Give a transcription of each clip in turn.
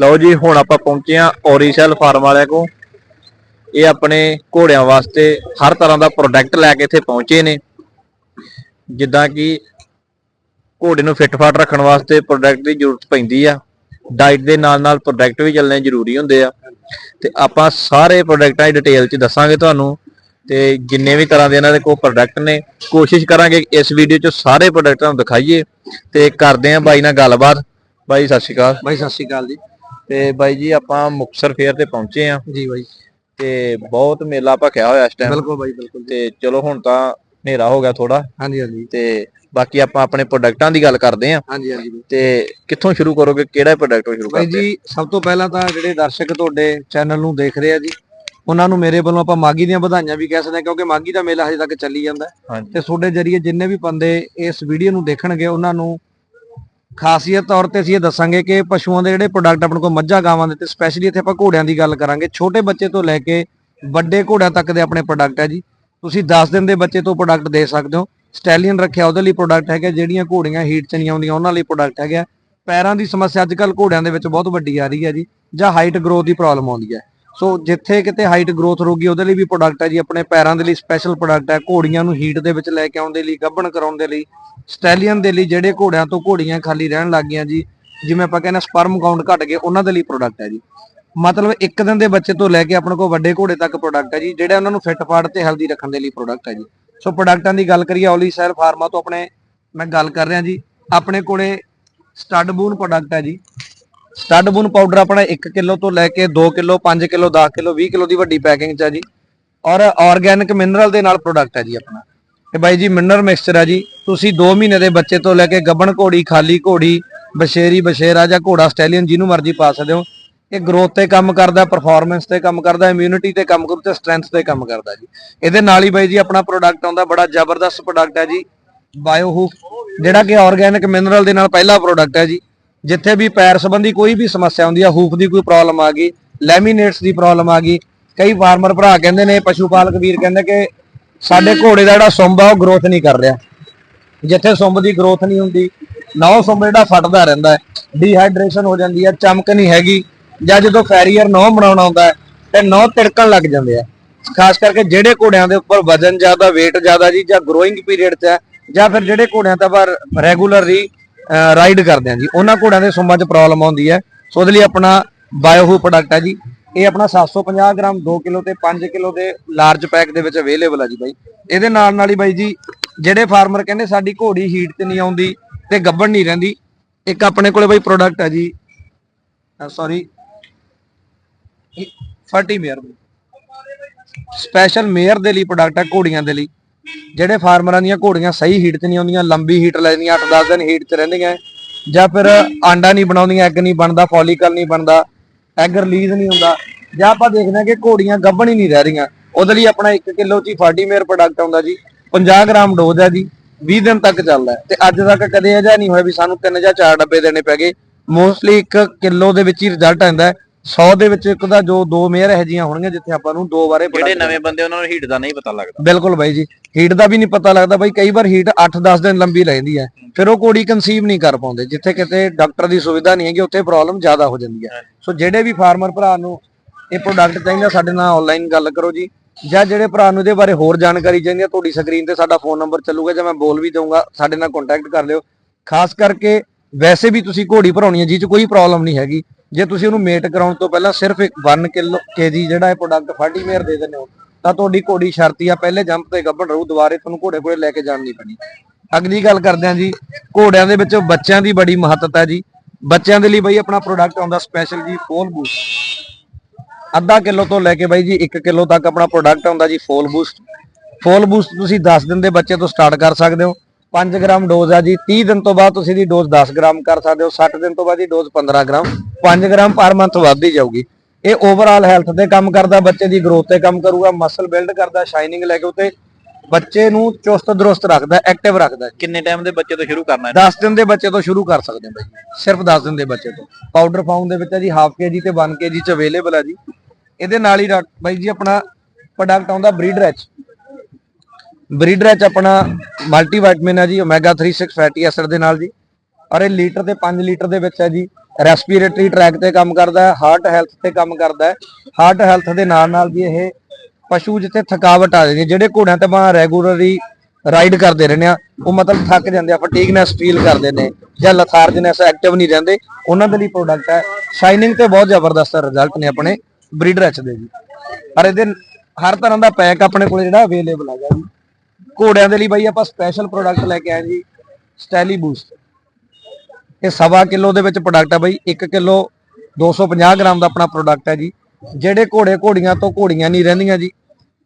ਲਓ ਜੀ, ਹੁਣ ਆਪਾਂ ਪਹੁੰਚੇ ਆ ਔਰੀਸੈਲ ਫਾਰਮ ਵਾਲਿਆਂ ਕੋ ਇਹ ਆਪਣੇ ਘੋੜਿਆਂ ਵਾਸਤੇ ਹਰ ਤਰ੍ਹਾਂ ਦਾ ਪ੍ਰੋਡਕਟ ਲੈ ਕੇ ਇੱਥੇ ਪਹੁੰਚੇ ਨੇ। ਜਿੱਦਾਂ ਕਿ ਘੋੜੇ ਨੂੰ ਫਿੱਟ ਫਾਟ ਰੱਖਣ ਵਾਸਤੇ ਪ੍ਰੋਡਕਟ ਦੀ ਜ਼ਰੂਰਤ ਪੈਂਦੀ ਆ। ਡਾਈਟ ਦੇ ਨਾਲ ਨਾਲ ਪ੍ਰੋਡਕਟ ਵੀ ਚੱਲਣੇ ਜ਼ਰੂਰੀ ਹੁੰਦੇ ਆ। ਤੇ ਆਪਾਂ ਸਾਰੇ ਪ੍ਰੋਡਕਟਾਂ ਦੀ ਡਿਟੇਲ ਚ ਦੱਸਾਂਗੇ ਤੁਹਾਨੂੰ। ਤੇ ਜਿੰਨੇ ਵੀ ਤਰ੍ਹਾਂ ਦੇ ਇਹਨਾਂ ਦੇ ਕੋਲ ਪ੍ਰੋਡਕਟ ਨੇ, ਕੋਸ਼ਿਸ਼ ਕਰਾਂਗੇ ਇਸ ਵੀਡੀਓ ਚ ਸਾਰੇ ਪ੍ਰੋਡਕਟਾਂ ਨੂੰ ਦਿਖਾਈਏ। ਤੇ ਕਰਦੇ ਆਂ ਬਾਈ ਨਾਲ ਗੱਲਬਾਤ। ਬਾਈ, ਸਤਿ ਸ਼੍ਰੀ ਅਕਾਲ। ਬਾਈ, ਸਤਿ ਸ਼੍ਰੀ ਅਕਾਲ ਜੀ। ਤੇ ਬਾਈ ਜੀ ਆਪਾਂ ਮੁਕਸਰ ਫੇਅਰ ਤੇ ਪਹੁੰਚੇ ਆ ਜੀ ਬਾਈ। ਤੇ ਬਹੁਤ ਮੇਲਾ ਭਖਿਆ ਹੋਇਆ ਇਸ ਟਾਈਮ ਬਿਲਕੁਲ ਬਾਈ ਬਿਲਕੁਲ ਤੇ ਚਲੋ ਹੁਣ ਤਾਂ ਹਨੇਰਾ ਹੋ ਗਿਆ ਥੋੜਾ ਹਾਂਜੀ ਹਾਂਜੀ। ਤੇ ਬਾਕੀ ਆਪਾਂ ਆਪਣੇ ਪ੍ਰੋਡਕਟਾਂ ਦੀ ਗੱਲ ਕਰਦੇ ਆ ਹਾਂਜੀ ਹਾਂਜੀ। ਤੇ ਕਿੱਥੋਂ ਸ਼ੁਰੂ ਕਰੋਗੇ? ਕਿਹੜਾ ਪ੍ਰੋਡਕਟ ਤੋਂ ਸ਼ੁਰੂ ਕਰਦੇ ਜੀ ਸਭ ਤੋਂ ਪਹਿਲਾਂ ਤਾਂ ਜਿਹੜੇ ਦਰਸ਼ਕ ਤੁਹਾਡੇ ਚੈਨਲ ਨੂੰ ਦੇਖ ਰਹੇ ਆ ਜੀ ਉਹਨਾਂ ਨੂੰ ਮੇਰੇ ਵੱਲੋਂ ਆਪਾਂ ਮਾਗੀ ਦੀਆਂ ਵਧਾਈਆਂ ਵੀ ਕਹਿ ਸਕਦੇ ਹਾਂ ਕਿਉਂਕਿ ਮਾਗੀ ਦਾ ਮੇਲਾ ਹਜੇ ਤੱਕ ਚੱਲੀ ਜਾਂਦਾ। ਤੇ ਤੁਹਾਡੇ ਜਰੀਏ ਜਿੰਨੇ ਵੀ ਬੰਦੇ ਇਸ ਵੀਡੀਓ ਨੂੰ ਦੇਖਣਗੇ ਉਹਨਾਂ ਨੂੰ ਖਾਸੀਅਤ ਤੌਰ ਤੇ ਅਸੀਂ ਇਹ ਦੱਸਾਂਗੇ ਕਿ ਪਸ਼ੂਆਂ ਦੇ ਜਿਹੜੇ ਪ੍ਰੋਡਕਟ ਆਪਣੇ ਕੋਲ ਮੱਝਾਂ, ਗਾਵਾਂ ਦੇ ਤੇ ਸਪੈਸ਼ਲੀ ਇੱਥੇ ਆਪਾਂ ਘੋੜਿਆਂ ਦੀ ਗੱਲ ਕਰਾਂਗੇ। ਛੋਟੇ ਬੱਚੇ ਤੋਂ ਲੈ ਕੇ ਵੱਡੇ ਘੋੜਿਆਂ ਤੱਕ ਦੇ ਆਪਣੇ ਪ੍ਰੋਡਕਟ ਹੈ ਜੀ। ਤੁਸੀਂ 10 ਦਿਨ ਦੇ ਬੱਚੇ ਤੋਂ ਪ੍ਰੋਡਕਟ ਦੇ ਸਕਦੇ ਹੋ। ਸਟੈਲੀਅਨ ਰੱਖਿਆ ਉਹਦੇ ਲਈ ਪ੍ਰੋਡਕਟ ਹੈਗਾ, ਜਿਹੜੀਆਂ ਘੋੜੀਆਂ ਹੀਟ ਚ ਨਹੀਂ ਆਉਂਦੀਆਂ, ਉਹਨਾਂ ਲਈ ਪ੍ਰੋਡਕਟ ਹੈਗਾ। ਪੈਰਾਂ ਦੀ ਸਮੱਸਿਆ ਅੱਜ ਕੱਲ ਘੋੜਿਆਂ ਦੇ ਵਿੱਚ ਬਹੁਤ ਵੱਡੀ ਆ ਰਹੀ ਹੈ ਜੀ, ਜਾਂ ਹਾਈਟ ਗਰੋਥ ਦੀ ਪ੍ਰੋਬਲਮ ਆਉਂਦੀ ਹੈ। ਸੋ ਜਿੱਥੇ ਕਿਤੇ ਹਾਈਟ ਗਰੋਥ ਰੋਗੀ, ਉਹਦੇ ਲਈ ਵੀ ਪ੍ਰੋਡਕਟ ਹੈ ਜੀ, ਆਪਣੇ ਪੈਰਾਂ ਦੇ ਲਈ ਸਪੈਸ਼ਲ ਪ੍ਰੋਡਕਟ ਹੈ, ਘੋੜੀਆਂ ਨੂੰ ਹੀਟ ਦੇ ਵਿੱਚ ਲੈ ਕੇ ਆਉਣ ਦੇ ਲਈ, ਗੱਭਣ ਕਰਾਉਣ ਦੇ ਲਈ ਸਟੈਲੀਅਨ ਦੇ ਲਈ ਜਿਹੜੇ ਘੋੜਿਆਂ ਤੋਂ ਘੋੜੀਆਂ ਖਾਲੀ ਰਹਿਣ ਲੱਗ ਗਈਆਂ ਜੀ, ਜਿਵੇਂ ਆਪਾਂ ਕਹਿੰਦੇ ਸਪਰਮ ਕਾਊਂਟ ਘਟ ਗਏ, ਉਹਨਾਂ ਦੇ ਲਈ ਪ੍ਰੋਡਕਟ ਹੈ ਜੀ। ਮਤਲਬ ਇੱਕ ਦਿਨ ਦੇ ਬੱਚੇ ਤੋਂ ਲੈ ਕੇ ਆਪਣੇ ਕੋਲ ਵੱਡੇ ਘੋੜੇ ਤੱਕ ਪ੍ਰੋਡਕਟ ਹੈ ਜੀ, ਜਿਹੜਾ ਉਹਨਾਂ ਨੂੰ ਫਿੱਟ ਫਾੜ ਤੇ ਹੈਲਦੀ ਰੱਖਣ ਦੇ ਲਈ ਪ੍ਰੋਡਕਟ ਹੈ ਜੀ। ਸੋ ਪ੍ਰੋਡਕਟਾਂ ਦੀ ਗੱਲ ਕਰੀਏ ਔਲੀ ਸੈਲ ਫਾਰਮਾ ਤੋਂ ਆਪਣੇ, ਮੈਂ ਗੱਲ ਕਰ ਰਿਹਾ ਜੀ, ਆਪਣੇ ਕੋਲੇ ਸਟੱਡ ਬੂਨ ਪ੍ਰੋਡਕਟ ਹੈ ਜੀ। ਸਟੱਡ ਬੂਨ ਪਾਊਡਰ ਆਪਣਾ 1 ਕਿਲੋ ਤੋਂ ਲੈ ਕੇ 2 ਕਿਲੋ 5 ਕਿਲੋ 10 ਕਿਲੋ 20 ਕਿਲੋ ਦੀ ਵੱਡੀ ਪੈਕਿੰਗ ਚ ਹੈ ਜੀ। ਔਰ ਆਰਗੈਨਿਕ ਮਿਨਰਲ ਦੇ ਨਾਲ ਪ੍ਰੋਡਕਟ ਹੈ ਜੀ ਆਪਣਾ। ਇਹ ਬਾਈ ਜੀ, ਮਿਨਰਲ ਮਿਕਸਚਰ ਹੈ ਜੀ। ਤੁਸੀਂ 2 ਮਹੀਨੇ ਦੇ ਬੱਚੇ ਤੋਂ ਲੈ ਕੇ ਗੱਬਣ ਘੋੜੀ, ਖਾਲੀ ਘੋੜੀ, ਬਸ਼ੇਰੀ, ਬਸ਼ੇਰਾ ਜਾਂ ਘੋੜਾ ਸਟੈਲੀਅਨ ਜਿਹਨੂੰ ਮਰਜ਼ੀ ਪਾ ਸਕਦੇ ਹੋ। ਇਹ ਗਰੋਥ ਤੇ ਕੰਮ ਕਰਦਾ ਪਰਫਾਰਮੈਂਸ ਤੇ ਕੰਮ ਕਰਦਾ ਇਮਿਊਨਿਟੀ ਤੇ ਕੰਮ ਕਰਦਾ ਤੇ ਸਟਰੈਂਥ ਤੇ ਕੰਮ ਕਰਦਾ ਜੀ। ਇਹਦੇ ਨਾਲ ਹੀ ਬਾਈ ਜੀ ਆਪਣਾ ਪ੍ਰੋਡਕਟ ਆਉਂਦਾ, ਬੜਾ ਜ਼ਬਰਦਸਤ ਪ੍ਰੋਡਕਟ ਹੈ ਜੀ। ਬਾਇਓਹੂ ਜਿਹੜਾ ਕਿ ਆਰਗੈਨਿਕ ਮਿਨਰਲ ਦੇ ਨਾਲ ਪਹਿਲਾ ਪ੍ਰੋਡਕਟ ਹੈ ਜੀ। ਜਿੱਥੇ ਵੀ ਪੈਰ ਸੰਬੰਧੀ ਕੋਈ ਵੀ ਸਮੱਸਿਆ ਹੁੰਦੀ ਆ ਹੂਫ ਦੀ ਕੋਈ ਪ੍ਰੋਬਲਮ ਆ ਗਈ ਲੈਮੀਨੇਟਸ ਦੀ ਪ੍ਰੋਬਲਮ ਆ ਗਈ ਕਈ ਫਾਰਮਰ ਭਰਾ ਕਹਿੰਦੇ ਨੇ ਪਸ਼ੂ ਪਾਲਕ ਵੀਰ ਕਹਿੰਦੇ ਕਿ ਸਾਡੇ ਘੋੜੇ ਦਾ ਜਿਹੜਾ ਸੁੰਬ ਆ ਉਹ ਗਰੋਥ ਨਹੀਂ ਕਰ ਰਿਹਾ। ਜਿੱਥੇ ਸੁੰਬ ਦੀ ਗਰੋਥ ਨਹੀਂ ਹੁੰਦੀ ਨਾ ਉਹ ਸੁੰਬ ਜਿਹੜਾ ਫਟਦਾ ਰਹਿੰਦਾ ਹੈ। ਡੀਹਾਈਡਰੇਸ਼ਨ ਹੋ ਜਾਂਦੀ ਹੈ ਚਮਕ ਨਹੀਂ ਹੈਗੀ ਜਾਂ ਜਦੋਂ ਫੈਰੀਅਰ ਨੌ ਬਣਾਉਣਾ ਹੁੰਦਾ ਹੈ ਤੇ ਨੌ ਤਿੜਕਣ ਲੱਗ ਜਾਂਦੇ ਆ। ਖਾਸ ਕਰਕੇ ਜਿਹੜੇ ਘੋੜਿਆਂ ਦੇ ਉੱਪਰ ਵਜ਼ਨ ਜ਼ਿਆਦਾ weight ਜ਼ਿਆਦਾ ਜੀ ਜਾਂ ਗਰੋਇੰਗ ਪੀਰੀਅਡ 'ਚ ਹੈ ਜਾਂ ਫਿਰ ਜਿਹੜੇ ਘੋੜਿਆਂ ਤਾਂ ਪਰ ਰੈਗੂਲਰਲੀ ਰਾਈਡ ਕਰਦੇ ਆ ਜੀ। ਉਹਨਾਂ ਘੋੜਿਆਂ ਦੇ ਸੁੰਬਾਂ 'ਚ ਪ੍ਰੋਬਲਮ ਆਉਂਦੀ ਹੈ। ਸੋ ਉਹਦੇ ਲਈ ਆਪਣਾ ਬਾਇਓਹੂ ਪ੍ਰੋਡਕਟ ਹੈ ਜੀ। ਇਹ ਆਪਣਾ 750 ਗ੍ਰਾਮ 2 ਕਿਲੋ ਤੇ 5 ਕਿਲੋ ਦੇ ਲਾਰਜ ਪੈਕ ਦੇ ਵਿੱਚ ਅਵੇਲੇਬਲ ਹੈ ਜੀ ਬਾਈ। ਇਹਦੇ ਨਾਲ ਨਾਲ ਹੀ ਬਾਈ ਜੀ, ਜਿਹੜੇ ਫਾਰਮਰ ਕਹਿੰਦੇ ਸਾਡੀ ਘੋੜੀ ਹੀਟ ਤੇ ਨਹੀਂ ਆਉਂਦੀ ਤੇ ਗੱਬਣ ਨਹੀਂ ਰਹਿੰਦੀ। ਇੱਕ ਆਪਣੇ ਕੋਲੇ ਬਾਈ ਪ੍ਰੋਡਕਟ ਹੈ ਜੀ। ਸੌਰੀ ਫਰਟੀ ਮੇਅਰ ਸਪੈਸ਼ਲ ਮੇਅਰ ਦੇ ਲਈ ਪ੍ਰੋਡਕਟ ਹੈ ਘੋੜੀਆਂ ਦੇ ਲਈ। ਜਿਹੜੇ ਫਾਰਮਰਾਂ ਦੀਆਂ ਘੋੜੀਆਂ ਸਹੀ ਹੀਟ 'ਚ ਨਹੀਂ ਆਉਂਦੀਆਂ, ਲੰਬੀ ਹੀਟ ਲੈਂਦੀਆਂ 8-10 ਦਿਨ ਹੀਟ 'ਚ ਰਹਿੰਦੀਆਂ ਜਾਂ ਫਿਰ ਆਂਡਾ ਨਹੀਂ ਬਣਾਉਂਦੀਆਂ ਐਗ ਨਹੀਂ ਬਣਦਾ ਫੋਲੀਕਲ ਨਹੀਂ ਬਣਦਾ ਐਗ ਰਿਲੀਜ਼ ਨਹੀਂ ਹੁੰਦਾ। ਜਾਂ ਆਪਾਂ ਦੇਖਦੇ ਹਾਂ ਕਿ ਘੋੜੀਆਂ ਗੱਭਣ ਹੀ ਨਹੀਂ ਰਹਿ ਰਹੀਆਂ। ਉਹਦੇ ਲਈ ਆਪਣਾ 1 ਕਿਲੋ 'ਚ ਹੀ ਪ੍ਰੋਡਕਟ ਆਉਂਦਾ ਜੀ 50 ਗ੍ਰਾਮ ਡੋਜ਼ ਹੈ ਜੀ 20 ਦਿਨ ਤੱਕ ਚੱਲਦਾ ਤੇ ਅੱਜ ਤੱਕ ਕਦੇ ਅਜਿਹਾ ਨਹੀਂ ਹੋਇਆ ਵੀ ਸਾਨੂੰ ਤਿੰਨ ਜਾਂ ਚਾਰ ਡੱਬੇ ਦੇਣੇ ਪੈ ਗਏ। ਮੋਸਟਲੀ 1 ਕਿਲੋ ਦੇ ਵਿੱਚ ਹੀ ਰਿਜ਼ਲਟ ਆਉਂਦਾ 100 ਦੇ ਵਿੱਚ ਇੱਕ ਦਾ ਜੋ ਦੋ ਮੇਅਰ ਇਹੋ ਜਿਹੀਆਂ ਹੋਣਗੀਆਂ ਜਿੱਥੇ ਆਪਾਂ ਨੂੰ ਦੋ ਵਾਰੇ ਜਿਹੜੇ ਨਵੇਂ ਬੰਦੇ ਉਹਨਾਂ ਨੂੰ ਹੀਟ ਦਾ ਨਹੀਂ ਪਤਾ ਲੱਗਦਾ। ਬਿਲਕੁਲ ਬਾਈ ਜੀ ਹੀਟ ਦਾ ਵੀ ਨਹੀਂ ਪਤਾ ਲੱਗਦਾ ਬਾਈ ਕਈ ਵਾਰ ਹੀਟ 8-10 ਦਿਨ ਲੰਬੀ ਰਹਿੰਦੀ ਹੈ ਫਿਰ ਉਹ ਕੋੜੀ ਕਨਸੀਵ ਨਹੀਂ ਕਰ ਪਾਉਂਦੇ ਜਿੱਥੇ ਕਿਤੇ ਡਾਕਟਰ ਦੀ ਸੁਵਿਧਾ ਨਹੀਂ ਹੈਗੀ ਉੱਥੇ ਪ੍ਰੋਬਲਮ ਜ਼ਿਆਦਾ ਹੋ ਜਾਂਦੀ ਹੈ। ਸੋ ਜਿਹੜੇ ਵੀ ਫਾਰਮਰ ਭਰਾ ਨੂੰ ਇਹ ਪ੍ਰੋਡਕਟ ਚਾਹੀਦਾ ਸਾਡੇ ਨਾਲ ਆਨਲਾਈਨ ਗੱਲ ਕਰੋ ਜੀ ਜਾਂ ਜਿਹੜੇ ਭਰਾ ਨੂੰ ਇਹਦੇ ਬਾਰੇ ਹੋਰ ਜਾਣਕਾਰੀ ਚਾਹੀਦੀ ਹੈ ਤੁਹਾਡੀ ਸਕਰੀਨ ਤੇ ਸਾਡਾ ਫੋਨ ਨੰਬਰ ਚੱਲੂਗਾ ਜਾਂ ਮੈਂ ਬੋਲ ਵੀ ਦਊਂਗਾ ਸਾਡੇ ਨਾਲ ਕੰਟੈਕਟ ਕਰ ਲਿਓ। ਖਾਸ ਕਰਕੇ ਵੈਸੇ ਵੀ ਤੁਸੀਂ ਘੋੜੀ ਭਰਾਉਣੀ ਹੈ ਜਿਹ 'ਚ ਕੋਈ ਪ੍ਰੋਬਲਮ ਨਹੀਂ ਹੈਗੀ। ਜੇ ਤੁਸੀਂ ਉਹਨੂੰ ਮੇਟ ਕਰਾਉਣ ਤੋਂ ਪਹਿਲਾਂ ਸਿਰਫ ਇੱਕ 1 ਕਿਲੋ ਕੇਜੀ ਜਿਹੜਾ ਇਹ ਪ੍ਰੋਡਕਟ ਫਾਰਟੀ ਮੇਅਰ ਦੇ ਦਿੰਦੇ ਹੋ, ਤਾਂ ਤੁਹਾਡੀ ਘੋੜੀ ਸ਼ਰਤੀ ਆ, ਪਹਿਲੇ ਜੰਪ ਤੇ ਗੱਭਣ ਰਹੂ, ਦੁਬਾਰੇ ਤੁਹਾਨੂੰ ਘੋੜੇ ਕੋਲੇ ਲੈ ਕੇ ਜਾਣ ਨਹੀਂ ਪੈਣੀ। ਅਗਲੀ ਗੱਲ ਕਰਦੇ ਹਾਂ ਜੀ, ਘੋੜਿਆਂ ਦੇ ਵਿੱਚ ਬੱਚਿਆਂ ਦੀ ਬੜੀ ਮਹੱਤਤਾ ਜੀ। ਬੱਚਿਆਂ ਦੇ ਲਈ ਬਈ ਆਪਣਾ ਪ੍ਰੋਡਕਟ ਆਉਂਦਾ ਸਪੈਸ਼ਲ ਜੀ, ਫੋਲ ਬੂਸਟ। ਅੱਧਾ ਕਿਲੋ ਤੋਂ ਲੈ ਕੇ ਬਾਈ ਜੀ 1 ਕਿਲੋ ਤੱਕ ਆਪਣਾ ਪ੍ਰੋਡਕਟ ਆਉਂਦਾ ਜੀ, ਫੋਲ ਬੂਸਟ। ਫੋਲ ਬੂਸਟ ਤੁਸੀਂ 10 ਦਿਨ ਦੇ ਬੱਚੇ ਤੋਂ ਸਟਾਰਟ ਕਰ ਸਕਦੇ ਹੋ। 5 ਗ੍ਰਾਮ ਡੋਜ਼ ਆ ਜੀ 30 ਦਿਨ ਤੋਂ ਬਾਅਦ ਤੁਸੀਂ ਦੀ ਡੋਜ਼ 10 ਗ੍ਰਾਮ ਕਰ ਸਕਦੇ ਹੋ 60 ਦਿਨ ਤੋਂ ਬਾਅਦ ਦੀ dose 15 gram. 5 gram per month ਵੱਧਦੀ ਜਾਊਗੀ। ਇਹ ਓਵਰਆਲ ਹੈਲਥ ਤੇ ਕੰਮ ਕਰਦਾ ਬੱਚੇ ਦੀ ਗਰੋਥ ਤੇ ਕੰਮ ਕਰੂਗਾ ਮਸਲ ਬਿਲਡ ਕਰਦਾ ਸ਼ਾਈਨਿੰਗ ਲੈ ਕੇ ਉਤੇ ਬੱਚੇ ਨੂੰ ਚੁਸਤ ਦਰੁਸਤ ਰੱਖਦਾ ਐਕਟਿਵ ਰੱਖਦਾ। ਕਿੰਨੇ ਟਾਈਮ ਦੇ ਬੱਚੇ ਤੋਂ ਸ਼ੁਰੂ ਕਰਨਾ ਹੈ 10 ਦਿਨ ਦੇ ਬੱਚੇ ਤੋਂ ਸ਼ੁਰੂ ਕਰ ਸਕਦੇ ਹੋ ਬਾਈ। ਸਿਰਫ 10 ਦਿਨ ਦੇ ਬੱਚੇ ਤੋਂ। ਪਾਊਡਰ ਫਾਰਮ ਦੇ ਵਿੱਚ ਹੈ ਜੀ ਹਾਫ ਕੇਜੀ ਤੇ 1 ਕੇਜੀ ਚ ਅਵੇਲੇਬਲ ਹੈ ਜੀ। ਇਹਦੇ ਨਾਲ ਹੀ ਬਾਈ ਜੀ ਆਪਣਾ ਪ੍ਰੋਡਕਟ ਆਉਂਦਾ ਬਰੀਡਰ ਐਚ ਬਰੀਡਰ ਐਚ ਆਪਣਾ ਮਲਟੀਵਿਟਾਮਿਨ ਹੈ ਜੀ ਓਮੇਗਾ 3 6 ਫੈਟੀ ਐਸਿਡ ਦੇ ਨਾਲ ਜੀ। ਔਰ ਇਹ ਲੀਟਰ ਤੇ 5 ਲੀਟਰ ਦੇ ਵਿੱਚ ਹੈ ਜੀ। ਰੈਸਪੀਰੇਟਰੀ ਟਰੈਕ ਤੇ ਕੰਮ ਕਰਦਾ ਹੈ ਹਾਰਟ ਹੈਲਥ ਤੇ ਕੰਮ ਕਰਦਾ ਹੈ। ਹਾਰਟ ਹੈਲਥ ਦੇ ਨਾਲ ਨਾਲ ਵੀ ਇਹ ਪਸ਼ੂ ਜਿੱਥੇ ਥਕਾਵਟ ਆ ਜਾਂਦੀ ਹੈ, ਜਿਹੜੇ ਘੋੜਿਆਂ ਤੇ ਆਪਾਂ ਰੈਗੂਲਰਲੀ ਰਾਈਡ ਕਰਦੇ ਰਹਿੰਦੇ ਆ ਉਹ ਮਤਲਬ ਥੱਕ ਜਾਂਦੇ ਆ ਫਟੀਗਨੈਸ ਫੀਲ ਕਰਦੇ ਨੇ ਜਾਂ ਲਥਾਰਜਨੈਸ ਐਕਟਿਵ ਨਹੀਂ ਰਹਿੰਦੇ, ਉਹਨਾਂ ਦੇ ਲਈ ਪ੍ਰੋਡਕਟ ਹੈ। ਸ਼ਾਈਨਿੰਗ ਤੇ ਬਹੁਤ ਜ਼ਬਰਦਸਤ ਰਿਜ਼ਲਟ ਨੇ ਆਪਣੇ ਬਰੀਡਰ ਐਚ ਦੇ ਜੀ। ਪਰ ਇਹਦੇ ਹਰ ਤਰ੍ਹਾਂ ਦਾ ਪੈਕ ਆਪਣੇ ਕੋਲ ਜਿਹੜਾ ਅਵੇਲੇਬਲ ਹੈਗਾ ਜੀ। ਘੋੜਿਆਂ ਦੇ ਲਈ ਬਾਈ ਆਪਾਂ ਸਪੈਸ਼ਲ ਪ੍ਰੋਡਕਟ ਲੈ ਕੇ ਆਏ ਜੀ ਸਟੈਲੀ ਬੂਸਟ ਇਹ ਸਵਾ ਕਿਲੋ ਦੇ ਵਿੱਚ ਪ੍ਰੋਡਕਟ ਹੈ ਬਾਈ। 1 ਕਿਲੋ 250 ਗ੍ਰਾਮ ਦਾ ਆਪਣਾ ਪ੍ਰੋਡਕਟ ਹੈ ਜੀ। ਜਿਹੜੇ ਘੋੜੇ ਘੋੜੀਆਂ ਤੋਂ ਘੋੜੀਆਂ ਨਹੀਂ ਰਹਿੰਦੀਆਂ ਜੀ।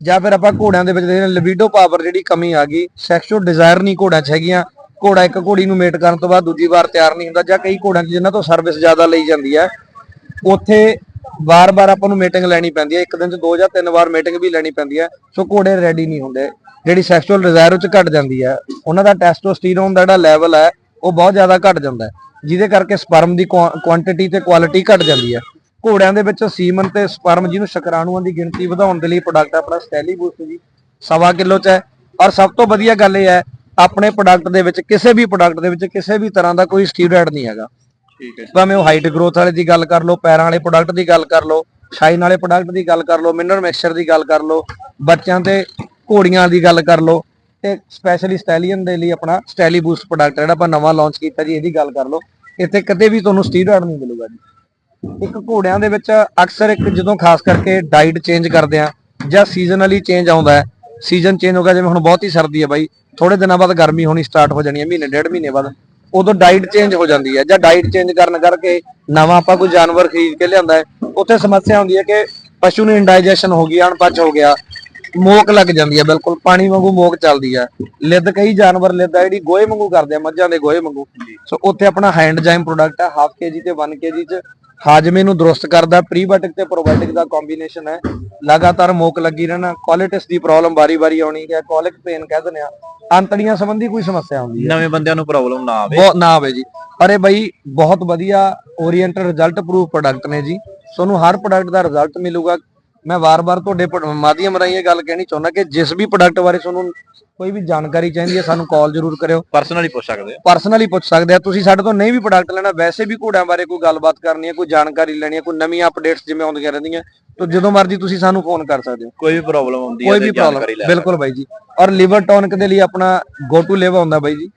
ਜਾਂ ਫਿਰ ਆਪਾਂ ਘੋੜਿਆਂ ਦੇ ਵਿੱਚ ਦੇਖਦੇ ਲਿਬਿਡੋ ਪਾਵਰ ਜਿਹੜੀ ਕਮੀ ਆ ਗਈ ਸੈਕਸ਼ੂਅਲ ਡਿਜ਼ਾਇਰ ਨਹੀਂ ਘੋੜਿਆਂ 'ਚ ਹੈਗੀਆਂ। ਘੋੜਾ ਇੱਕ ਘੋੜੀ ਨੂੰ ਮੇਟ ਕਰਨ ਤੋਂ ਬਾਅਦ ਦੂਜੀ ਵਾਰ ਤਿਆਰ ਨਹੀਂ ਹੁੰਦਾ, ਜਾਂ ਕਈ ਘੋੜਿਆਂ 'ਚ ਜਿਨ੍ਹਾਂ ਤੋਂ ਸਰਵਿਸ ਜ਼ਿਆਦਾ ਲਈ ਜਾਂਦੀ ਹੈ ਉੱਥੇ ਵਾਰ-ਵਾਰ ਆਪਾਂ ਨੂੰ ਮੀਟਿੰਗ ਲੈਣੀ ਪੈਂਦੀ ਹੈ ਇੱਕ ਦਿਨ 'ਚ ਦੋ ਜਾਂ ਤਿੰਨ ਵਾਰ ਮੀਟਿੰਗ ਵੀ ਲੈਣੀ ਪੈਂਦੀ ਹੈ ਸੋ ਘੋੜੇ ਰੈਡੀ ਨਹੀਂ ਹੁੰਦੇ। ਜਿਹੜੀ ਸੈਕਸ਼ੂਅਲ ਡਿਜ਼ਾਇਰ ਉਹ 'ਚ ਘਟ ਜਾਂਦੀ ਹੈ ਉਹਨਾਂ ਦਾ ਟੈਸਟੋਸਟੀਰੋਨ ਦਾ ਜਿਹੜਾ ਲੈਵਲ ਹੈ ਉਹ ਬਹੁਤ ਜ਼ਿਆਦਾ ਘਟ ਜਾਂਦਾ ਹੈ ਜਿਹਦੇ ਕਰਕੇ ਸਪਰਮ ਦੀ ਕੁਆਂਟੀਟੀ ਤੇ ਕੁਆਲਿਟੀ ਘਟ ਜਾਂਦੀ ਹੈ। ਘੋੜਿਆਂ ਦੇ ਵਿੱਚ ਸੀਮਨ ਤੇ ਸਪਰਮ ਜਿਹਨੂੰ ਸ਼ੁਕਰਾਣੂਆਂ ਦੀ ਗਿਣਤੀ ਵਧਾਉਣ ਦੇ ਲਈ ਪ੍ਰੋਡਕਟ ਆਪਣਾ ਸਟੈਲੀ ਬੂਸਟ ਜੀ ਸਵਾ ਕਿਲੋ ਚ ਹੈ। ਔਰ ਸਭ ਤੋਂ ਵਧੀਆ ਗੱਲ ਇਹ ਹੈ ਆਪਣੇ ਪ੍ਰੋਡਕਟ ਦੇ ਵਿੱਚ ਕਿਸੇ ਵੀ ਪ੍ਰੋਡਕਟ ਦੇ ਵਿੱਚ ਕਿਸੇ ਵੀ ਤਰ੍ਹਾਂ ਦਾ ਕੋਈ ਸਟੀਰੋਇਡ ਨਹੀਂ ਹੈਗਾ। ਠੀਕ ਹੈ ਭਾਵੇਂ ਉਹ ਹਾਈਟ ਗਰੋਥ ਵਾਲੇ ਦੀ ਗੱਲ ਕਰ ਲਓ ਪੈਰਾਂ ਵਾਲੇ ਪ੍ਰੋਡਕਟ ਦੀ ਗੱਲ ਕਰ ਲਓ ਸ਼ਾਈਨ ਵਾਲੇ ਪ੍ਰੋਡਕਟ ਦੀ ਗੱਲ ਕਰ ਲਓ ਮਿਨਰਲ ਮਿਕਸਚਰ ਦੀ ਗੱਲ ਕਰ ਲਓ ਬੱਚਿਆਂ ਤੇ ਘੋੜੀਆਂ ਦੀ ਗੱਲ ਕਰ ਲਓ ਤੇ ਸਪੈਸ਼ਲੀ ਸਟੈਲੀਅਨ ਦੇ ਲਈ ਆਪਣਾ ਸਟੈਲੀ ਬੂਸਟ ਪ੍ਰੋਡਕਟ ਜਿਹੜਾ ਆਪਾਂ ਨਵਾਂ ਲਾਂਚ ਕੀਤਾ ਜੀ, ਇਹਦੀ ਗੱਲ ਕਰ ਲਓ। ਇੱਥੇ ਕਦੇ ਵੀ ਤੁਹਾਨੂੰ ਸਟੀਰੋਇਡ ਨਹੀਂ ਮਿਲੂਗਾ ਜੀ। ਇੱਕ ਘੋੜਿਆਂ ਦੇ ਵਿੱਚ ਅਕਸਰ ਇੱਕ ਜਦੋਂ ਖਾਸ ਕਰਕੇ ਡਾਈਟ ਚੇਂਜ ਕਰਦੇ ਆ ਜਾਂ ਸੀਜ਼ਨਲੀ ਚੇਂਜ ਆਉਂਦਾ ਹੈ ਸੀਜ਼ਨ ਚੇਂਜ ਹੋ ਗਿਆ, ਜਿਵੇਂ ਹੁਣ ਬਹੁਤ ਹੀ ਸਰਦੀ ਹੈ ਬਾਈ ਥੋੜੇ ਦਿਨਾਂ ਬਾਅਦ ਗਰਮੀ ਹੋਣੀ ਸਟਾਰਟ ਹੋ ਜਾਣੀ ਹੈ, ਮਹੀਨੇ, ਡੇਢ ਮਹੀਨੇ ਬਾਅਦ, ਉਦੋਂ ਡਾਈਟ ਚੇਂਜ ਹੋ ਜਾਂਦੀ ਹੈ ਜਾਂ ਡਾਈਟ ਚੇਂਜ ਕਰਨ ਕਰਕੇ ਨਵਾਂ ਆਪਾਂ ਕੋਈ ਜਾਨਵਰ ਖਰੀਦ ਕੇ ਲਿਆਂਦਾ ਹੈ। ਉੱਥੇ ਸਮੱਸਿਆ ਹੁੰਦੀ ਹੈ ਕਿ ਪਸ਼ੂ ਨੂੰ ਇੰਡਾਈਜੈਸ਼ਨ ਹੋ ਗਈ ਅਣਪਚ ਹੋ ਗਿਆ ਮੋਕ ਲੱਗ ਜਾਂਦੀ ਹੈ ਬਿਲਕੁਲ। ਪਾਣੀ ਵਾਂਗੂ ਮੋਕ ਚੱਲਦੀ ਹੈ ਲਿੱਦ ਕਈ ਜਾਨਵਰ ਲਿੱਦ ਆ ਜਿਹੜੀ ਗੋਹੇ ਵਾਂਗੂ ਕਰਦੇ ਆ ਮੱਝਾਂ ਦੇ ਗੋਹੇ ਵਾਂਗੂ। ਸੋ ਉੱਥੇ ਆਪਣਾ ਹੈਂਡ ਜਾਈਮ ਪ੍ਰੋਡਕਟ ਹੈ ਹਾਫ ਕੇਜੀ ਤੇ 1 ਕੇਜੀ ਚ। ਹਾਜਮੇ ਨੂੰ ਦਰੁਸਤ ਕਰਦਾ ਪ੍ਰੀਬਾਇਓਟਿਕ ਤੇ ਪ੍ਰੋਬਾਇਓਟਿਕ ਦਾ ਕੰਬੀਨੇਸ਼ਨ ਹੈ। ਲਗਾਤਾਰ ਮੋਕ ਲੱਗੀ ਰਹਿਣਾ ਕੋਲਿਟਿਸ ਦੀ ਪ੍ਰੋਬਲਮ ਵਾਰੀ-ਵਾਰੀ ਆਉਣੀ ਹੈ ਕੋਲਿਕ ਪੇਨ ਕਹਿ ਦਿੰਦੇ ਆ। ਅੰਤੜੀਆਂ ਸੰਬੰਧੀ ਕੋਈ ਸਮੱਸਿਆ ਆਉਂਦੀ ਹੈ? ਨਵੇਂ ਬੰਦਿਆਂ ਨੂੰ ਪ੍ਰੋਬਲਮ ਨਾ ਆਵੇ। ਬਹੁਤ ਨਾ ਆਵੇ ਜੀ। ਪਰ ਇਹ ਬਈ ਬਹੁਤ ਵਧੀਆ ਓਰੀਐਂਟਡ ਰਿਜ਼ਲਟ ਪ੍ਰੂਫ ਪ੍ਰੋਡਕਟ ਨੇ ਜੀ। ਤੁਹਾਨੂੰ ਹਰ ਪ੍ਰੋਡਕਟ ਦਾ ਰਿਜ਼ਲਟ ਮਿਲੂਗਾ। ਮੈਂ ਵਾਰ-ਵਾਰ ਤੁਹਾਡੇ ਪ- ਮਾਧਿਅਮ ਰਾਹੀਂ ਇਹ ਗੱਲ ਕਹਿਣੀ ਚਾਹੁੰਦਾ ਕਿ ਜਿਸ ਵੀ ਪ੍ਰੋਡਕਟ ਬਾਰੇ ਤੁਹਾਨੂੰ ਕੋਈ ਵੀ ਜਾਣਕਾਰੀ ਚਾਹੀਦੀ ਹੈ ਸਾਨੂੰ ਕਾਲ ਜ਼ਰੂਰ ਕਰਿਓ। ਪਰਸਨਲੀ ਪੁੱਛ ਸਕਦੇ ਆ ਪਰਸਨਲੀ ਪੁੱਛ ਸਕਦੇ ਆ। ਤੁਸੀਂ ਸਾਡੇ ਤੋਂ ਨਹੀਂ ਵੀ ਪ੍ਰੋਡਕਟ ਲੈਣਾ ਵੈਸੇ ਵੀ ਘੋੜਿਆਂ ਬਾਰੇ ਕੋਈ ਗੱਲਬਾਤ ਕਰਨੀ ਹੈ ਕੋਈ ਜਾਣਕਾਰੀ ਲੈਣੀ ਹੈ ਕੋਈ ਨਵੀਆਂ ਅਪਡੇਟਸ ਜਿਵੇਂ ਆਉਂਦੀਆਂ ਰਹਿੰਦੀਆਂ ਤਾਂ ਜਦੋਂ ਮਰਜ਼ੀ ਤੁਸੀਂ ਸਾਨੂੰ ਫੋਨ ਕਰ ਸਕਦੇ ਹੋ। ਕੋਈ ਵੀ ਪ੍ਰੋਬਲਮ ਹੁੰਦੀ ਹੈ ਕੋਈ ਤੇ ਵੀ ਜਾਣਕਾਰੀ ਪ੍ਰੋਬਲਮ ਲੈ ਬਿਲਕੁਲ ਬਾਈ ਜੀ। ਔਰ ਲਿਵਰ ਟੌਨਿਕ ਦੇ ਲਈ ਆਪਣਾ ਗੋਟੂ ਲਿਵ ਆਉਂਦਾ ਬਾਈ ਜੀ।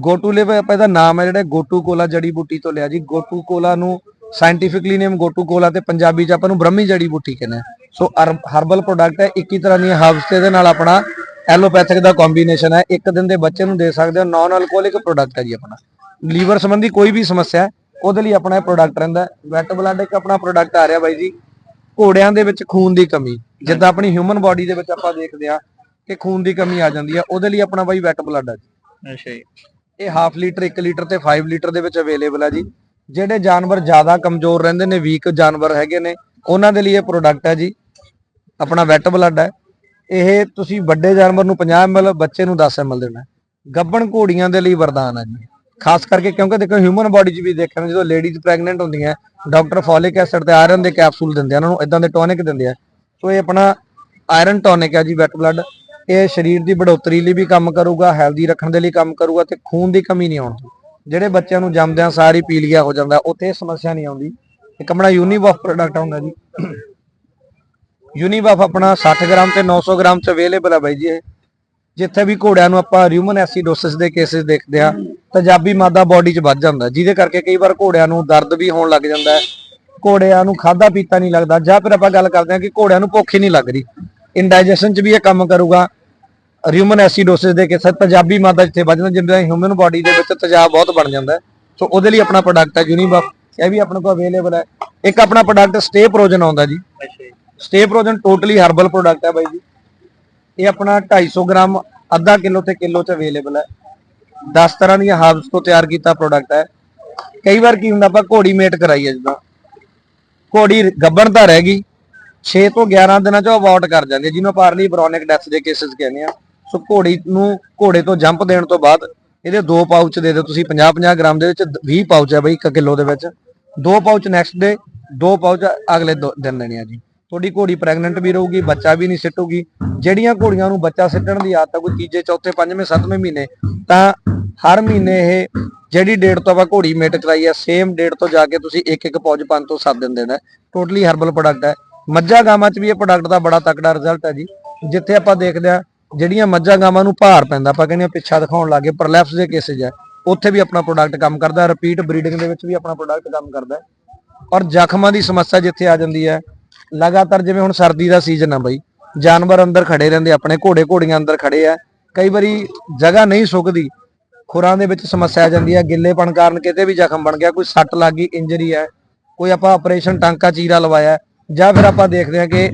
ਗੋਟੂ ਲਿਵ ਆਪਾਂ ਇਹਦਾ ਨਾਮ ਹੈ ਜਿਹੜਾ ਗੋਟੂ ਕੋਲਾ ਜੜੀ ਬੂਟੀ ਤੋਂ ਲਿਆ ਜੀ। ਗੋਟੂ ਕੋਲਾ ਨੂੰ ਸਾਇੰਟੀਫਿਕਲੀ ਨੇਮ ਗੋਟੂ ਕੋਲਾ ਤੇ ਪੰਜਾਬੀ ਚ ਆਪਾਂ ਨੂੰ ਬ੍ਰਹਮੀ ਜੜੀ ਬੂਟੀ ਕਹਿੰਦੇ ਆ। ਸੋ ਹਰਬਲ ਪ੍ਰੋਡਕਟ ਹੈ 21 ਤਰ੍ਹਾਂ ਦੀਆਂ ਹਰਬਸ ਤੇ ਇਹਦੇ ਨਾਲ ਆਪਣਾ ਐਲੋਪੈਥਿਕ ਦਾ ਕੰਬੀਨੇਸ਼ਨ ਹੈ। ਇੱਕ ਦਿਨ ਦੇ ਬੱਚੇ ਨੂੰ ਦੇ ਸਕਦੇ ਹੋ ਨਾਨ ਅਲਕੋਹਲਿਕ ਪ੍ਰੋਡਕਟ ਹੈ ਜੀ ਆਪਣਾ। ਲੀਵਰ ਸੰਬੰਧੀ ਕੋਈ ਵੀ ਸਮੱਸਿਆ ਹੈ ਉਹਦੇ ਲਈ ਆਪਣਾ ਇਹ ਪ੍ਰੋਡਕਟ ਰਹਿੰਦਾ ਵੈਟ ਬਲੱਡ ਇੱਕ ਆਪਣਾ ਪ੍ਰੋਡਕਟ ਆ ਰਿਹਾ ਬਾਈ ਜੀ ਘੋੜਿਆਂ ਦੇ ਵਿੱਚ ਖੂਨ ਦੀ ਕਮੀ। ਜਿੱਦਾਂ ਆਪਣੀ ਹਿਊਮਨ ਬਾਡੀ ਦੇ ਵਿੱਚ ਆਪਾਂ ਦੇਖਦੇ ਆ ਕਿ ਖੂਨ ਦੀ ਕਮੀ ਆ ਜਾਂਦੀ ਹੈ ਉਹਦੇ ਲਈ ਆਪਣਾ ਬਾਈ ਵੈਟ ਬਲੱਡ ਹੈ ਜੀ। ਅੱਛਾ ਜੀ। ਇਹ ਹਾਫ ਲੀਟਰ 1 ਲੀਟਰ ਤੇ 5 ਲੀਟਰ ਦੇ ਵਿੱਚ ਅਵੇਲੇਬਲ ਹੈ ਜੀ। ਜਿਹੜੇ ਜਾਨਵਰ ਜ਼ਿਆਦਾ ਕਮਜ਼ੋਰ ਰਹਿੰਦੇ ਨੇ ਵੀਕ ਜਾਨਵਰ ਹੈਗੇ ਨੇ ਉਹਨਾਂ ਦੇ ਲਈ ਇਹ ਪ੍ਰੋਡਕਟ ਹੈ ਜੀ। ਆਪਣਾ ਵੈਟ ਬਲੱਡ ਹੈ। ਇਹ ਤੁਸੀਂ ਵੱਡੇ ਜਾਨਵਰ ਨੂੰ 50 ml, ਬੱਚੇ ਨੂੰ 10 ml ਦੇਣਾ ਗੱਬਣ ਘੋੜੀਆਂ ਦੇ ਲਈ ਵਰਦਾਨ ਹੈ ਜੀ। ਖਾਸ ਕਰਕੇ ਕਿਉਂਕਿ ਦੇਖੋ ਹਿਊਮਨ ਬਾਡੀ 'ਚ ਵੀ ਦੇਖਣ ਜਦੋਂ ਲੇਡੀਜ਼ ਪ੍ਰੈਗਨੈਂਟ ਹੁੰਦੀਆਂ ਡਾਕਟਰ ਫੋਲਿਕ ਐਸਿਡ ਤੇ ਆਇਰਨ ਦੇ ਕੈਪਸੂਲ ਦਿੰਦੇ ਆ, ਉਹਨਾਂ ਨੂੰ ਇਦਾਂ ਦੇ ਟੌਨਿਕ ਦਿੰਦੇ ਆ। ਸੋ ਇਹ ਆਪਣਾ ਆਇਰਨ ਟੌਨਿਕ ਹੈ ਜੀ ਵੈਟ ਬਲੱਡ ਇਹ ਸਰੀਰ ਦੀ ਬੜੋਤਰੀ ਲਈ ਵੀ ਕੰਮ ਕਰੂਗਾ ਹੈਲਦੀ ਰੱਖਣ ਦੇ ਲਈ ਕੰਮ ਕਰੂਗਾ ਤੇ ਖੂਨ ਦੀ ਕਮੀ ਨਹੀਂ ਆਉਣੀ ਜਿਹੜੇ ਬੱਚਿਆਂ ਨੂੰ ਜੰਮਦਿਆਂ ਸਾਰੀ ਪੀਲੀਆ ਹੋ ਜਾਂਦਾ, ਉੱਥੇ ਇਹ ਸਮੱਸਿਆ ਨਹੀਂ ਆਉਂਦੀ। ਇੱਕ ਆਪਣਾ ਯੂਨੀਵਰਸ ਪ੍ਰੋਡਕਟ ਹੁੰਦਾ ਜੀ। ਯੂਨੀਵਰਸ ਆਪਣਾ 60 ਗ੍ਰਾਮ ਤੇ 900 ਗ੍ਰਾਮ ਚ ਅਵੇਲੇਬਲ ਹੈ ਬਾਈ ਜੀ ਇਹ। ਜਿੱਥੇ ਵੀ ਘੋੜਿਆਂ ਨੂੰ ਆਪਾਂ ਰਿਊਮਨ ਐਸੀਡੋਸਿਸ ਦੇ ਕੇਸਿਸ ਦੇਖਦੇ ਆ, ਤੇਜ਼ਾਬੀ ਮਾਦਾ ਬਾਡੀ 'ਚ ਵੱਧ ਜਾਂਦਾ। ਜਿਹਦੇ ਕਰਕੇ ਕਈ ਵਾਰ ਘੋੜਿਆਂ ਨੂੰ ਦਰਦ ਵੀ ਹੋਣ ਲੱਗ ਜਾਂਦਾ ਹੈ। ਘੋੜਿਆਂ ਨੂੰ ਖਾਦਾ ਪੀਤਾ ਨਹੀਂ ਲੱਗਦਾ। ਜਾਂ ਫਿਰ ਆਪਾਂ ਗੱਲ ਕਰਦੇ ਹਾਂ ਕਿ ਘੋੜਿਆਂ ਨੂੰ ਭੁੱਖ ਹੀ ਨਹੀਂ ਲੱਗ ਰਹੀ। ਇੰਡਾਈਜੈਸ਼ਨ 'ਚ ਵੀ ਇਹ ਕੰਮ ਕਰੂਗਾ। ਰਿਊਮਨ ਐਸੀਡੋਸਿਸ ਦੇ ਕੇਸ ਤੇਜ਼ਾਬੀ ਮਾਦਾ ਜਿੱਥੇ ਵੱਧ ਜਾਂਦਾ ਜਿਵੇਂ ਹਿਊਮਨ ਬਾਡੀ ਦੇ ਵਿੱਚ ਤੇਜ਼ਾਬ ਬਹੁਤ ਬਣ ਜਾਂਦਾ ਸੋ ਉਹਦੇ ਲਈ ਆਪਣਾ ਪ੍ਰੋਡਕਟ ਹੈ ਯੂਨੀਬਫ ਇਹ ਵੀ ਆਪਣੇ ਕੋਲ ਅਵੇਲੇਬਲ ਹੈ। ਇੱਕ ਆਪਣਾ ਪ੍ਰੋਡਕਟ ਸਟੇ ਪ੍ਰੋਜਨ ਆਉਂਦਾ ਜੀ। ਸਟੇ ਪ੍ਰੋਜਨ ਟੋਟਲੀ ਹਰਬਲ ਪ੍ਰੋਡਕਟ ਹੈ ਬਾਈ ਜੀ। ਇਹ ਆਪਣਾ 250 ਗ੍ਰਾਮ ਅੱਧਾ ਕਿਲੋ ਤੇ ਕਿਲੋ ਚ ਅਵੇਲੇਬਲ ਹੈ। 10 ਤਰ੍ਹਾਂ ਦੀਆਂ ਹਰਬਸ ਤੋਂ ਤਿਆਰ ਕੀਤਾ ਪ੍ਰੋਡਕਟ ਹੈ। ਕਈ ਵਾਰ ਕੀ ਹੁੰਦਾ, ਆਪਾਂ ਘੋੜੀ ਮੇਟ ਕਰਾਈ ਹੈ ਜਿੱਦਾਂ। ਘੋੜੀ ਗੱਬਣ ਤਾਂ ਰਹਿ ਗਈ। 6 ਤੋਂ 11 ਦਿਨਾਂ ਚ ਅਵਾਰਡ ਕਰ ਜਾਂਦੀ ਹੈ। ਜਿਹਨੂੰ ਆਪਾਂ ਅਰਲੀ ਬ੍ਰੋਨਿਕ ਡੈਥ ਦੇ ਕੇਸਿਸ ਕਹਿੰਦੇ ਆ ਸੋ ਘੋੜੀ ਨੂੰ ਘੋੜੇ ਤੋਂ ਜੰਪ ਦੇਣ ਤੋਂ ਬਾਅਦ ਇਹਦੇ ਦੋ ਪਾਊਚ ਦੇ ਦਿਓ। ਤੁਸੀਂ 50 50 ਗ੍ਰਾਮ ਦੇ ਵਿੱਚ 20 ਪਾਊਚ ਹੈ ਬਈ 1 ਕਿਲੋ ਦੇ ਵਿੱਚ। ਦੋ ਪਾਊਚ ਨੈਕਸਟ ਡੇ ਦੋ ਪਾਊਚ ਅਗਲੇ ਦੋ ਦਿਨ ਦੇਣੇ ਆ ਜੀ। ਤੁਹਾਡੀ ਘੋੜੀ ਪ੍ਰੈਗਨੈਂਟ ਵੀ ਰਹੂਗੀ, ਬੱਚਾ ਵੀ ਨਹੀਂ ਸਿੱਟੂਗੀ। ਜਿਹੜੀਆਂ ਘੋੜੀਆਂ ਨੂੰ ਬੱਚਾ ਸਿੱਟਣ ਦੀ ਆਦਤ ਆ, ਕੋਈ ਤੀਜੇ, ਚੌਥੇ, ਪੰਜਵੇਂ, ਸੱਤਵੇਂ ਮਹੀਨੇ, ਤਾਂ ਹਰ ਮਹੀਨੇ ਇਹ ਜਿਹੜੀ ਡੇਟ ਤੋਂ ਆਪਾਂ ਘੋੜੀ ਮੇਟ ਕਰਾਈ ਹੈ ਸੇਮ ਡੇਟ ਤੋਂ ਜਾ ਕੇ ਤੁਸੀਂ ਇੱਕ ਇੱਕ ਪੌਜ ਪੰਜ ਤੋਂ 7 ਦਿਨ ਦੇਣਾ। ਟੋਟਲੀ ਹਰਬਲ ਪ੍ਰੋਡਕਟ ਹੈ ਮੱਝਾਂ ਗਾਵਾਂ 'ਚ ਵੀ ਇਹ ਪ੍ਰੋਡਕਟ ਦਾ ਬੜਾ ਤਕੜਾ ਰਿਜ਼ਲਟ ਹੈ ਜੀ। ਜਿੱਥੇ ਆਪਾਂ ਦੇਖਦੇ ਆ, ਜਿਹੜੀਆਂ ਮੱਝਾਂ ਗਾਵਾਂ ਨੂੰ ਭਾਰ ਪੈਂਦਾ, ਆਪਾਂ ਕਹਿੰਦੇ ਆ ਪਿੱਛਾ ਦਿਖਾਉਣ ਲੱਗੇ ਪ੍ਰੋਲੈਪਸ ਦੇ ਕੇਸਿਸ ਹੈ ਉੱਥੇ ਵੀ ਆਪਣਾ ਪ੍ਰੋਡਕਟ ਕੰਮ ਕਰਦਾ ਰਿਪੀਟ ਬਰੀਡਿੰਗ ਦੇ ਵਿੱਚ ਵੀ ਆਪਣਾ ਪ੍ਰੋਡਕਟ ਕੰਮ ਕਰਦਾ ਔਰ ਜ਼ਖਮਾਂ ਦੀ ਸਮੱਸਿਆ ਜਿੱਥੇ ਆ ਜਾਂਦੀ ਹੈ, ਲਗਾਤਾਰ ਜਿਵੇਂ ਹੁਣ ਸਰਦੀ ਦਾ ਸੀਜ਼ਨ ਆ ਬਈ, ਜਾਨਵਰ ਅੰਦਰ ਖੜੇ ਰਹਿੰਦੇ, ਆਪਣੇ ਘੋੜੇ ਘੋੜੀਆਂ ਅੰਦਰ ਖੜੇ ਆ, ਕਈ ਵਾਰੀ ਜਗ੍ਹਾ ਨਹੀਂ ਸੁੱਕਦੀ, ਖੁਰਾਂ ਦੇ ਵਿੱਚ ਸਮੱਸਿਆ ਆ ਜਾਂਦੀ ਹੈ ਗਿੱਲੇਪਣ ਕਾਰਨ ਕਿਤੇ ਵੀ ਜ਼ਖਮ ਬਣ ਗਿਆ, ਕੋਈ ਸੱਟ ਲੱਗ ਗਈ ਇੰਜਰੀ ਹੈ, ਕੋਈ ਆਪਾਂ ਆਪਰੇਸ਼ਨ ਟਾਂਕਾ ਚੀਰਾ ਲਵਾਇਆ ਜਾਂ ਫਿਰ ਆਪਾਂ ਦੇਖਦੇ ਹਾਂ ਕਿ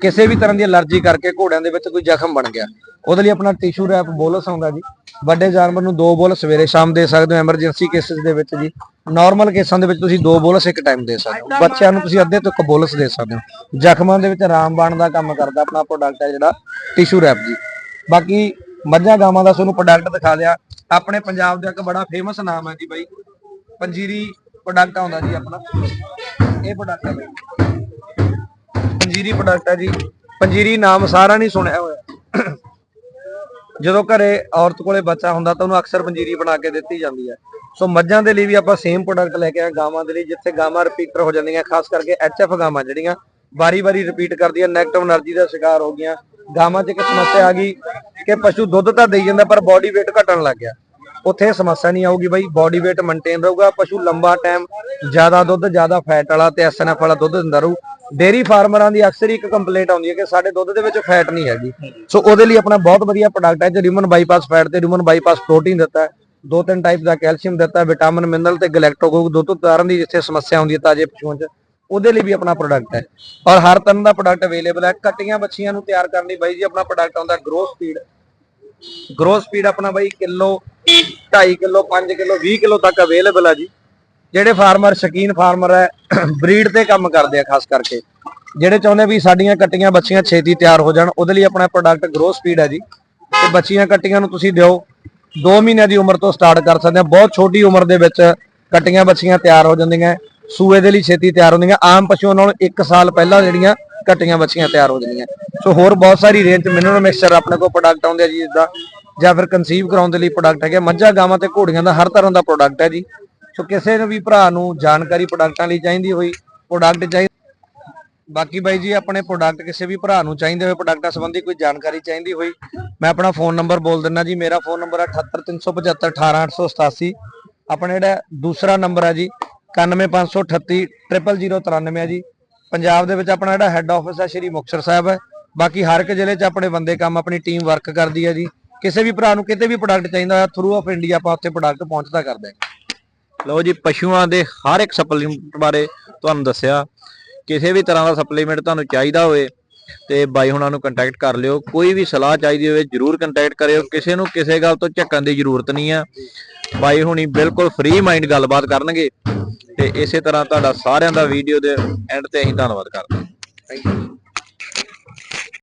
ਕਿਸੇ ਵੀ ਤਰ੍ਹਾਂ ਦੀ ਅਲਰਜੀ ਕਰਕੇ ਘੋੜਿਆਂ ਦੇ ਵਿੱਚ ਕੋਈ ਜ਼ਖਮ ਬਣ ਗਿਆ। ਉਹਦੇ ਲਈ ਆਪਣਾ ਟਿਸ਼ੂ ਰੈਪ ਬੋਲਸ ਆਉਂਦਾ ਜੀ। ਵੱਡੇ ਜਾਨਵਰ ਨੂੰ ਦੋ ਬੋਲ ਸਵੇਰੇ ਸ਼ਾਮ ਦੇ ਸਕਦੇ ਹੋ ਐਮਰਜੈਂਸੀ ਕੇਸਿਸ ਦੇ ਵਿੱਚ ਜੀ। ਨਾਰਮਲ ਕੇਸਾਂ ਦੇ ਵਿੱਚ ਤੁਸੀਂ ਦੋ ਬੋਲਸ ਇੱਕ ਟਾਈਮ ਦੇ ਸਕਦੇ ਹੋ। ਬੱਚਿਆਂ ਨੂੰ ਤੁਸੀਂ ਅੱਧੇ ਤੋਂ ਇੱਕ ਬੋਲਸ ਦੇ ਸਕਦੇ ਹੋ। ਜ਼ਖਮਾਂ ਦੇ ਵਿੱਚ ਆਰਾਮ ਬਾਣ ਦਾ ਕੰਮ ਕਰਦਾ ਆਪਣਾ ਪ੍ਰੋਡਕਟ ਹੈ ਜਿਹੜਾ ਟਿਸ਼ੂ ਰੈਪ ਜੀ। ਬਾਕੀ ਮੱਝਾਂ ਗਾਵਾਂ ਦਾ ਤੁਹਾਨੂੰ ਪ੍ਰੋਡਕਟ ਦਿਖਾ ਦਿਆ। ਆਪਣੇ ਪੰਜਾਬ ਦਾ ਇੱਕ ਬੜਾ ਫੇਮਸ ਨਾਮ ਹੈ ਜੀ ਬਾਈ। ਪੰਜੀਰੀ ਪ੍ਰੋਡਕਟ ਆਉਂਦਾ ਜੀ ਆਪਣਾ। ਇਹ ਪ੍ਰੋਡਕਟ ਹੈ ਬਾਈ। ਪੰਜੀਰੀ ਪ੍ਰੋਡਕਟ ਹੈ ਜੀ। ਪੰਜੀਰੀ ਨਾਮ ਸਾਰਾ ਨਹੀਂ ਸੁਣਿਆ ਹੋਇਆ। ਜਦੋਂ ਘਰੇ ਔਰਤ ਕੋਲੇ ਬੱਚਾ ਹੁੰਦਾ ਤਾਂ ਉਹਨੂੰ ਅਕਸਰ ਪੰਜੀਰੀ ਬਣਾ ਕੇ ਦਿੱਤੀ ਜਾਂਦੀ ਹੈ। ਸੋ ਮੱਝਾਂ ਦੇ ਲਈ ਵੀ ਆਪਾਂ ਸੇਮ ਪ੍ਰੋਡਕਟ ਲੈ ਕੇ ਆ ਗਾਵਾਂ ਦੇ ਲਈ, ਜਿੱਥੇ ਗਾਵਾਂ ਰਿਪੀਟਰ ਹੋ ਜਾਂਦੀਆਂ, ਖਾਸ ਕਰਕੇ ਐਚਐਫ ਗਾਵਾਂ ਜਿਹੜੀਆਂ ਵਾਰੀ-ਵਾਰੀ ਰਿਪੀਟ ਕਰਦੀਆਂ ਨੈਗੇਟਿਵ એનર્ਜੀ ਦਾ ਸ਼ਿਕਾਰ ਹੋ ਗਈਆਂ। ਗਾਵਾਂ 'ਚ ਇੱਕ ਸਮੱਸਿਆ ਆ ਗਈ ਕਿ ਪਸ਼ੂ ਦੁੱਧ ਤਾਂ ਦੇਈ ਜਾਂਦਾ, ਪਰ ਬਾਡੀ weight ਘਟਣ ਲੱਗ ਗਿਆ। ਉੱਥੇ ਇਹ ਸਮੱਸਿਆ ਨਹੀਂ ਆਊਗੀ ਬਾਈ ਬਾਡੀ weight ਮੇਨਟੇਨ ਰਹੂਗਾ, ਪਸ਼ੂ ਲੰਬਾ ਟਾਈਮ ਜ਼ਿਆਦਾ ਦੁੱਧ, ਜ਼ਿਆਦਾ ਫੈਟ ਵਾਲਾ ਤੇ ਐਸਐਨਐਫ ਵਾਲਾ ਦੁੱਧ ਦਿੰਦਾ ਰਹੂ। ਡੇਰੀ ਫਾਰਮਰਾਂ ਦੀ ਅਕਸਰ ਹੀ ਇੱਕ ਕੰਪਲੇਂਟ ਆਉਂਦੀ ਹੈ ਕਿ ਸਾਡੇ ਦੁੱਧ ਦੇ ਵਿੱਚ ਫੈਟ ਨਹੀਂ ਹੈਗੀ। ਸੋ ਉਹਦੇ ਲਈ ਆਪਣਾ ਬਹੁਤ ਵਧੀਆ ਪ੍ਰੋਡਕਟ ਹੈ, ਜੋ ਰਿਮਨ ਬਾਈਪਾਸ ਫੈਟ ਤੇ ਰਿਮਨ ਬਾਈਪਾਸ ਪ੍ਰੋਟੀਨ ਦਿੱਤਾ ਹੈ। ਦੋ ਤਿੰਨ ਟਾਈਪ ਦਾ ਕੈਲਸ਼ੀਅਮ ਦਿੱਤਾ ਵਿਟਾਮਿਨ ਮਿਨਰਲ ਤੇ ਗਲੈਕਟੋਗੋ ਦੁੱਧ ਉਤਾਰਨ ਦੀ ਜਿੱਥੇ ਸਮੱਸਿਆ ਆਉਂਦੀ ਹੈ ਤਾਜੇ ਪਸ਼ੂਆਂ 'ਚ, ਉਹਦੇ ਲਈ ਵੀ ਆਪਣਾ ਪ੍ਰੋਡਕਟ ਹੈ। ਔਰ ਹਰ ਤਰ੍ਹਾਂ ਦਾ ਪ੍ਰੋਡਕਟ ਅਵੇਲੇਬਲ ਹੈ। ਕੱਟੀਆਂ ਬੱਚੀਆਂ ਨੂੰ ਤਿਆਰ ਕਰਨ ਲਈ ਬਾਈ ਜੀ ਆਪਣਾ ਪ੍ਰੋਡਕਟ ਆਉਂਦਾ ਗਰੋਥ ਸਪੀਡ ਗਰੋ ਸਪੀਡ ਆਪਣਾ ਬਾਈ ਕਿਲੋ 2.5 ਕਿਲੋ 5 ਕਿਲੋ 20 ਕਿਲੋ ਤੱਕ ਅਵੇਲੇਬਲ ਹੈ ਜੀ। ਜਿਹੜੇ ਫਾਰਮਰ ਸ਼ਕੀਨ ਫਾਰਮਰ ਹੈ ਬਰੀਡ ਤੇ ਕੰਮ ਕਰਦੇ ਆ ਖਾਸ ਕਰਕੇ। ਜਿਹੜੇ ਚਾਹੁੰਦੇ ਵੀ ਸਾਡੀਆਂ ਕੱਟੀਆਂ ਬੱਚੀਆਂ ਛੇਤੀ ਤਿਆਰ ਹੋ ਜਾਣ, ਉਹਦੇ ਲਈ ਆਪਣਾ ਪ੍ਰੋਡਕਟ ਗਰੋ ਸਪੀਡ ਹੈ ਜੀ। ਤੇ ਬੱਚੀਆਂ ਕੱਟੀਆਂ ਨੂੰ ਤੁਸੀਂ ਦਿਓ 2 ਮਹੀਨਿਆਂ ਦੀ ਉਮਰ ਤੋਂ ਸਟਾਰਟ ਕਰ ਸਕਦੇ ਆ। ਬਹੁਤ ਛੋਟੀ ਉਮਰ ਦੇ ਵਿੱਚ ਕੱਟੀਆਂ ਬੱਚੀਆਂ ਤਿਆਰ ਹੋ ਜਾਂਦੀਆਂ, ਸੂਏ ਦੇ ਲਈ ਛੇਤੀ ਤਿਆਰ ਹੁੰਦੀਆਂ। ਆਮ ਪਸ਼ੂਆਂ ਨਾਲੋਂ 1 ਸਾਲ ਪਹਿਲਾਂ ਜਿਹੜੀਆਂ ਕੱਟੀਆਂ ਬੱਚੀਆਂ ਤਿਆਰ ਹੋ ਜਾਂਦੀਆਂ। ਸੋ ਹੋਰ ਬਹੁਤ ਸਾਰੀ ਰੇਂਜ ਮਿਨਰਲ ਮਿਕਸਚਰ ਆਪਣੇ ਕੋਲ ਪ੍ਰੋਡਕਟ ਆਉਂਦੇ ਆ ਜੀ, ਜਿੱਦਾਂ ਜਾਂ ਫਿਰ ਕਨਸੀਵ ਕਰਾਉਣ ਦੇ ਲਈ ਪ੍ਰੋਡਕਟ ਹੈਗੇ ਮੱਝਾਂ, ਗਾਵਾਂ ਤੇ ਘੋੜੀਆਂ ਦਾ ਹਰ ਤਰ੍ਹਾਂ ਦਾ ਪ੍ਰੋਡਕਟ ਹੈ ਜੀ। ਸੋ ਕਿਸੇ ਨੂੰ ਵੀ ਭਰਾ ਨੂੰ ਜਾਣਕਾਰੀ ਪ੍ਰੋਡਕਟਾਂ ਲਈ ਚਾਹੀਦੀ ਹੋਈ ਪ੍ਰੋਡਕਟ ਚਾਹੀਦਾ ਬਾਕੀ ਬਾਈ ਜੀ, ਆਪਣੇ ਪ੍ਰੋਡਕਟ ਕਿਸੇ ਵੀ ਭਰਾ ਨੂੰ ਚਾਹੀਦੇ ਹੋਏ ਪ੍ਰੋਡਕਟਾਂ ਸੰਬੰਧੀ ਕੋਈ ਜਾਣਕਾਰੀ ਚਾਹੀਦੀ ਹੋਈ, ਮੈਂ ਆਪਣਾ ਫੋਨ ਨੰਬਰ ਬੋਲ ਦਿੰਦਾ ਜੀ। ਮੇਰਾ ਫੋਨ ਨੰਬਰ ਹੈ 78375 ਆਪਣਾ ਜਿਹੜਾ ਦੂਸਰਾ ਨੰਬਰ ਹੈ ਜੀ 91538 00093 ਹੈ ਜੀ। ਪੰਜਾਬ ਦੇ ਵਿੱਚ ਆਪਣਾ ਜਿਹੜਾ ਹੈੱਡ ਆਫਿਸ ਹੈ ਸ਼੍ਰੀ ਮੁਕਤਸਰ ਸਾਹਿਬ। ਹੈ ਬਾਕੀ ਹਰ ਇੱਕ ਜ਼ਿਲ੍ਹੇ 'ਚ ਆਪਣੇ ਬੰਦੇ ਕੰਮ, ਆਪਣੀ ਟੀਮ ਵਰਕ ਕਰਦੀ ਹੈ ਜੀ। ਕਿਸੇ ਵੀ ਭਰਾ ਨੂੰ ਕਿਤੇ ਵੀ ਪ੍ਰੋਡਕਟ ਚਾਹੀਦਾ ਹੋਇਆ ਥਰੂ ਆਫ ਇੰਡੀਆ ਆਪਾਂ ਉੱਥੇ ਪ੍ਰੋਡਕਟ ਪਹੁੰਚਦਾ ਕਰਦੇ ਹਾਂ। ਲਓ ਜੀ, ਪਸ਼ੂਆਂ ਦੇ ਹਰ ਇੱਕ ਸਪਲੀਮੈਂਟ ਬਾਰੇ ਤੁਹਾਨੂੰ ਦੱਸਿਆ। ਕਿਸੇ ਵੀ ਤਰ੍ਹਾਂ ਦਾ ਸਪਲੀਮੈਂਟ ਤੁਹਾਨੂੰ ਚਾਹੀਦਾ ਹੋਵੇ ਤੇ ਬਾਈ ਹੁਣਾਂ ਨੂੰ ਕੰਟੈਕਟ ਕਰ ਲਿਓ। ਕੋਈ ਵੀ ਸਲਾਹ ਚਾਹੀਦੀ ਹੋਵੇ, ਜਰੂਰ ਕੰਟੈਕਟ ਕਰਿਓ। ਕਿਸੇ ਨੂੰ ਕਿਸੇ ਗੱਲ ਤੋਂ ਝੱਕਣ ਦੀ ਜ਼ਰੂਰਤ ਨਹੀਂ ਆ। ਬਾਈ ਹੁਣੀ ਬਿਲਕੁਲ ਫ੍ਰੀ ਮਾਈਂਡ ਗੱਲਬਾਤ ਕਰਨਗੇ। ਤੇ ਇਸੇ ਤਰ੍ਹਾਂ ਤੁਹਾਡਾ ਸਾਰਿਆਂ ਦਾ ਵੀਡੀਓ ਦੇ ਐਂਡ ਤੇ ਅਸੀਂ ਧੰਨਵਾਦ ਕਰਦੇ ਹਾਂ। Thank you